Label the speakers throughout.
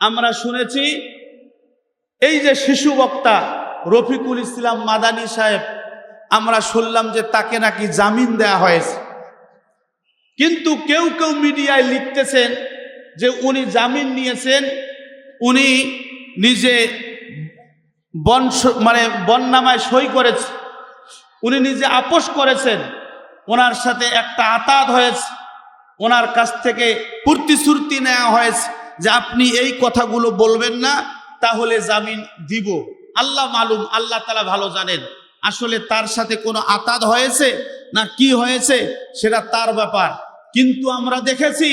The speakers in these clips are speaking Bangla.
Speaker 1: আমরা শুনেছি এই যে শিশু বক্তা রফিকুল ইসলাম মাদানী সাহেব, আমরা শুনলাম যে তাকে নাকি জামিন দেয়া হয়েছে। কিন্তু কেউ কেউ মিডিয়ায় লিখতেছেন যে উনি জামিন নিয়েছেন, উনি নিজে বনস মানে বননামায় সই করেছে, উনি নিজে আপোষ করেছেন, ওনার সাথে একটা আতাত হয়েছে, ওনার কাছ থেকে প্রতিশ্রুতি নেওয়া হয়েছে। যে আপনি এই কথাগুলো বলবেন না, তাহলে জামিন দিব। আল্লাহ মালুম, আল্লাহ তালা ভালো জানেন। আসলে তার সাথে কোনো আতাদ হয়েছে না কি হয়েছে, সেটা তার ব্যাপার। কিন্তু আমরা দেখেছি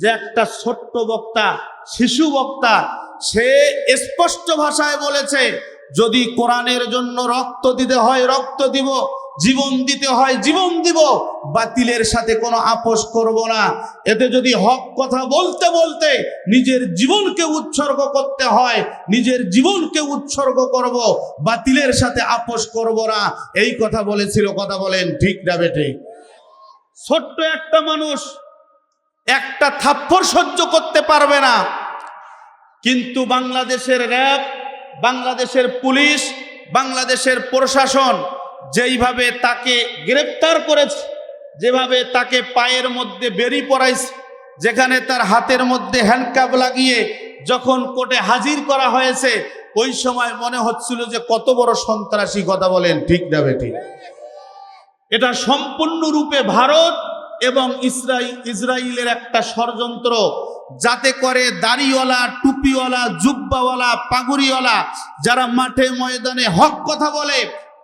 Speaker 1: যে একটা ছোট্ট বক্তা, শিশু বক্তা, সে স্পষ্ট ভাষায় বলেছে, যদি কোরআনের জন্য রক্ত দিতে হয়, রক্ত দিব। জীবন দিতে হয়, জীবন দিব, বাতিলের সাথে কোনো আপোষ করব না। এতে যদি হক কথা বলতে বলতে নিজের জীবনকে উৎসর্গ করতে হয়, নিজের জীবনকে উৎসর্গ করব, বাতিলের সাথে আপোষ করব না। এই কথা বলেছিল, কথা বলেন, ঠিক না বেটে ছোট্ট একটা মানুষ একটা থাপ্পড় সহ্য করতে পারবে না। কিন্তু বাংলাদেশের র্যাব, বাংলাদেশের পুলিশ, বাংলাদেশের প্রশাসন যেইভাবে তাকে গ্রেপ্তার করেছে, যেভাবে তাকে পায়ের মধ্যে বেরি পড়াইছে যেখানে তার হাতের মধ্যে হ্যান্ডকাপ লাগিয়ে যখন কোর্টে হাজির করা হয়েছে, ওই সময় মনে হচ্ছিল যে কত বড় সন্ত্রাসী কথা বলেন, ঠিক না বেঠিক এটা সম্পূর্ণরূপে ভারত এবং ইসরাইল ইসরায়েলের একটা ষড়যন্ত্র, যাতে করে দাড়িওয়ালা, টুপিওয়ালা, জুব্বাওয়ালা, পাগুড়িওয়ালা, যারা মাঠে ময়দানে হক কথা বলে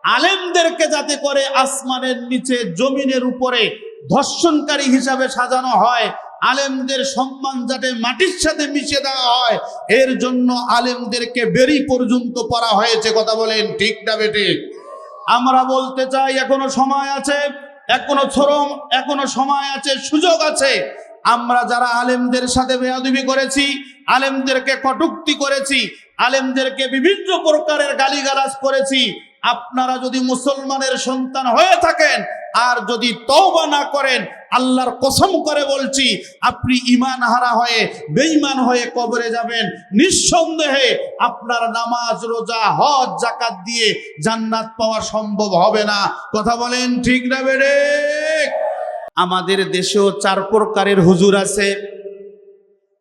Speaker 1: আলেমদেরকে যাতে করে আসমানের নিচে, জমিনের উপরে ধর্ষণকারী হিসাবে সাজানো হয়, আলেমদের সম্মান যাতে মাটির সাথে মিশে দেওয়া হয়, এর জন্য আলেমদেরকে বেরি পর্যন্ত করা হয়েছে, কথা বলেন ঠিক না বেঠিক আমরা বলতে চাই, এখনও সময় আছে, এখনও ছরম এখনও সময় আছে, সুযোগ আছে। আমরা যারা আলেমদের সাথে বেয়াদবি করেছি, আলেমদেরকে কটুক্তি করেছি, আলেমদেরকে বিভিন্ন প্রকারের গালিগালাজ করেছি আপনারা যদি মুসলমানের সন্তান হয়ে থাকেন আর যদি তওবা না করেন, আল্লাহর কসম করে বলছি, আপনি ইমান হারা হয়ে, বেঈমান হয়ে কবরে যাবেন। নিঃসন্দেহে আপনার নামাজ, রোজা, হজ জাকাত দিয়ে জান্নাত পাওয়া সম্ভব হবে না। কথা বলেন ঠিক না বেড়ে? আমাদের দেশেও চার প্রকারের হুজুর আছে।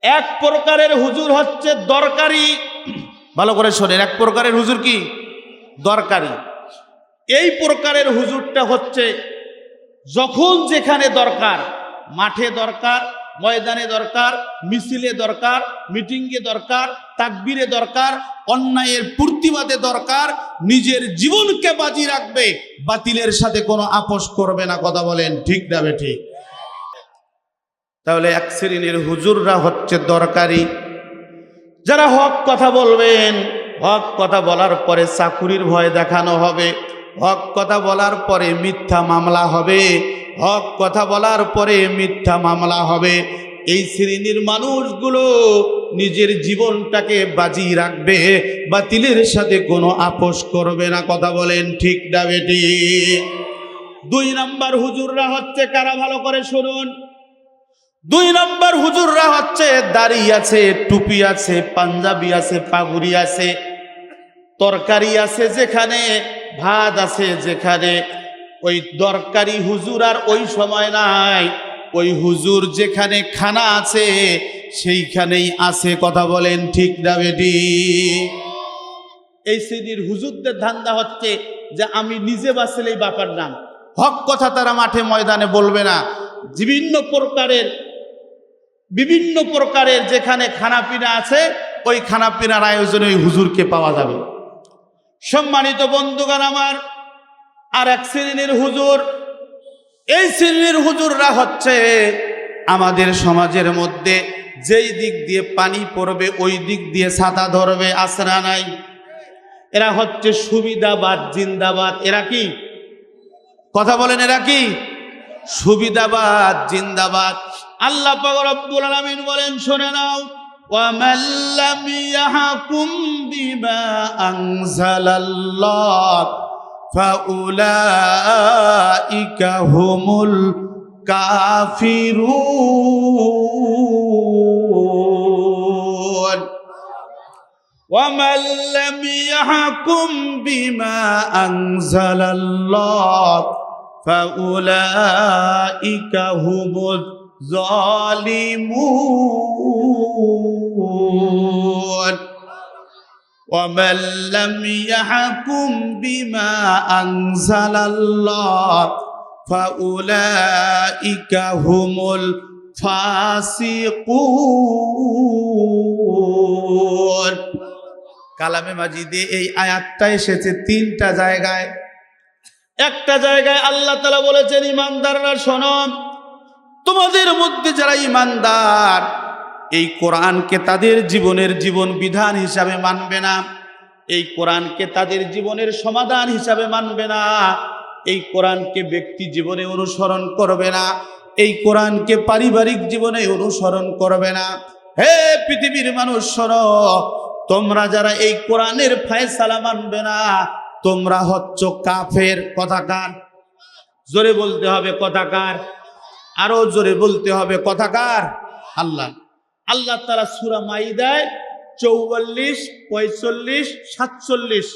Speaker 1: এক প্রকারের হুজুর হচ্ছে দরকারি। ভালো করে শোনেন, এক প্রকারের হুজুর কি? দরকারি। এই প্রকারের হুজুরটা হচ্ছে, যখন যেখানে দরকার, মাঠে দরকার, ময়দানে দরকার, মিছিলে দরকার, মিটিংয়ে দরকার, তাকবিরে দরকার, অন্যায়ের প্রতিবাদে দরকার, নিজের জীবনকে বাজি রাখবে, বাতিলের সাথে কোনো আপোষ করবে না, কথা বলেন ঠিক না ঠিক? তাহলে এক শ্রেণির হুজুররা হচ্ছে দরকারি। যারা হক কথা বলবেন হক কথা বলার পরে চাকুরির ভয় দেখানো হবে। হক কথা বলার পরে মিথ্যা মামলা হবে। হক কথা বলার পরে মিথ্যা মামলা হবে। এই শ্রেণির মানুষগুলো নিজের জীবনটাকে বাজি রাখবে, বাতিলের সাথে কোনো আপোষ করবে না, কথা বলেন ঠিক না বেটি। দুই নাম্বার হুজুররা হচ্ছে কারা, ভালো করে শুনুন। দুই নম্বর হুজুররা হচ্ছে দাড়ি আছে, টুপি আছে, পাঞ্জাবি আছে, পাগুড়ি আছে। তরকারি আছে যেখানে, ভাত আছে যেখানে। ওই দরকারি হুজুর আর ওই সময় নাই। ওই হুজুর যেখানে খানা আছে, সেইখানেই আছে, কথা বলেন ঠিক না বেটি? এই শ্রেণির হুজুরদের ধান্দা হচ্ছে যে আমি নিজে বাঁচলেই বাপার নাম। হক কথা তারা মাঠে ময়দানে বলবে না। বিভিন্ন প্রকারের বিভিন্ন প্রকারের যেখানে খানাপিনা আছে, ওই খানাপিনার আয়োজনে ওই হুজুরকে পাওয়া যাবে। সম্মানিত বন্ধুগণ আমার, আর এক শ্রেণির হুজুর, এই শ্রেণির হুজুররা হচ্ছে আমাদের সমাজের মধ্যে যেই দিক দিয়ে পানি পড়বে, ওই দিক দিয়ে ছাতা ধরবে আসরা নাই? এরা হচ্ছে সুবিধাবাদ, জিন্দাবাদ। এরা কি? কথা বলেন, এরা কি? সুবিধাবাদ, জিন্দাবাদ। আল্লাহ রব্বুল আলামিন বলেন, শুনে নাও ومن لم يحكم بما أنزل الله فأولئك هم الكافرون. ومن لم يحكم بما أنزل الله فأولئك هم الظالمون. ومن لم يحكم بما أنزل الله فأولئك هم الفاسقون কালামে মাজিদে এই আয়াতটা এসেছে তিনটা জায়গায় একটা জায়গায় আল্লাহ তালা বলেছেন ইমানদাররা শোনন তোমাদের মধ্যে যারা ইমানদার এই কোরআনকে তাদের জীবনের জীবন বিধান হিসাবে মানবে না। এই কোরআনকে তাদের জীবনের সমাধান হিসাবে মানবে না। এই কোরআনকে ব্যক্তি জীবনে অনুসরণ করবে না। এই কোরআনকে পারিবারিক জীবনে অনুসরণ করবে না। হে পৃথিবীর মানুষ সর তোমরা যারা এই কোরআনের ফায়সালা মানবে না, তোমরা হচ্ছ কাফের। কথাকার জোরে বলতে হবে কথাকার আরও জোরে বলতে হবে কথাকার আল্লাহ। আল্লাহ তারা সুরা মাইদায় চৌয়াল্লিশ, পঁয়তাল্লিশ, সাতচল্লিশ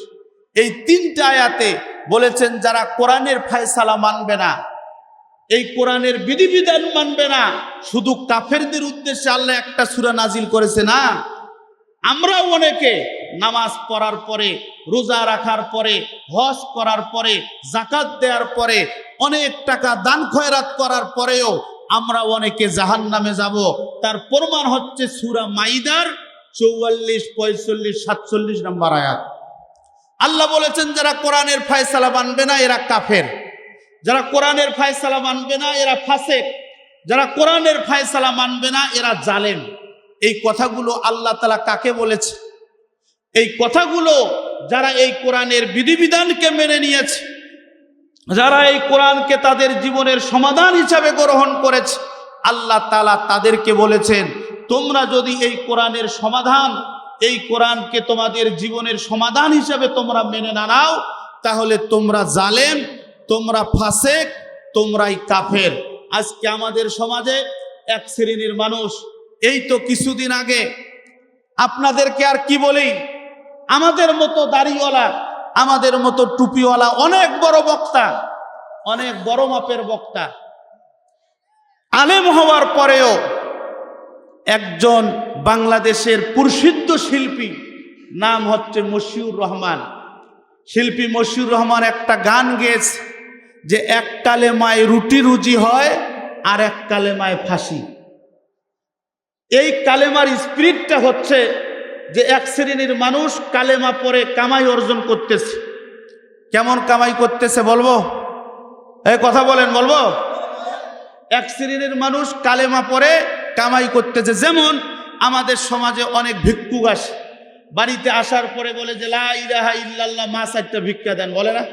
Speaker 1: এই তিনটা আয়াতে বলেছেন, যারা কোরআনের ফায়সালা মানবে না, এই কোরআনের বিধিবিধান মানবে না, শুধু কাফেরদের উদ্দেশ্যে আল্লাহ একটা সুরা নাজিল করেছে না। আমরা অনেকে নামাজ পড়ার পরে, রোজা রাখার পরে, হজ করার পরে জাকাত দেওয়ার পরে, অনেক টাকা দান খয়রাত করার পরেও আমরা অনেকে জাহান নামে যাব। তার প্রমাণ হচ্ছে সুরা মাইদার চৌয়াল্লিশ, পঁয়তাল্লিশ, সাতচল্লিশ নম্বর আয়াত। আল্লাহ বলেছেন, যারা কোরআনের ফায়সালা মানবে না, এরা কাফের। যারা কোরআনের ফায়সালা মানবে না, এরা ফাসেক। যারা কোরআনের ফায়সালা মানবে না, এরা জালেম। এই কথাগুলো আল্লাহ তালা কাকে বলেছে? এই কথাগুলো যারা এই কোরআনের বিধিবিধানকে মেনে নিয়েছে যারা এই কোরআনকে তাদের জীবনের সমাধান হিসাবে গ্রহণ করেছে, আল্লাহ তালা তাদেরকে বলেছেন, তোমরা যদি এই কোরআনের সমাধান, এই কোরআনকে তোমাদের জীবনের সমাধান হিসাবে তোমরা মেনে না নাও, তাহলে তোমরা জালেম, তোমরা ফাসেক, তোমরাই কাফের। আজকে আমাদের সমাজে এক শ্রেণির মানুষ, এই তো কিছুদিন আগে আপনাদেরকে আর কি বলি, আমাদের মতো দাড়িওয়ালা আমাদের মতো টুপিওয়ালা অনেক বড় বক্তা, অনেক বড় মাপের বক্তা। আলেম হওয়ার পরেও একজন বাংলাদেশের প্রসিদ্ধ শিল্পী, নাম হচ্ছে মশিউর রহমান। শিল্পী মশিউর রহমান একটা গান গেয়েছে যে, এক কালেমায় রুটি রুজি হয় আর এক কালেমায় ফাঁসি। এই কালেমার স্পিরিটটা হচ্ছে যে এক শ্রেণির মানুষ কালেমা পরে কামাই অর্জন করতেছে। কেমন কামাই করতেছে বলব? এই কথা বলেন বলব? এক শ্রেণির মানুষ কালেমা পরে কামাই করতেছে। যেমন আমাদের সমাজে অনেক ভিক্ষুক আসে। বাড়িতে আসার পরে বলে যে লাহা ইল্লাল্লাহ মা সাইটটা ভিক্ষা দেন। বলে না?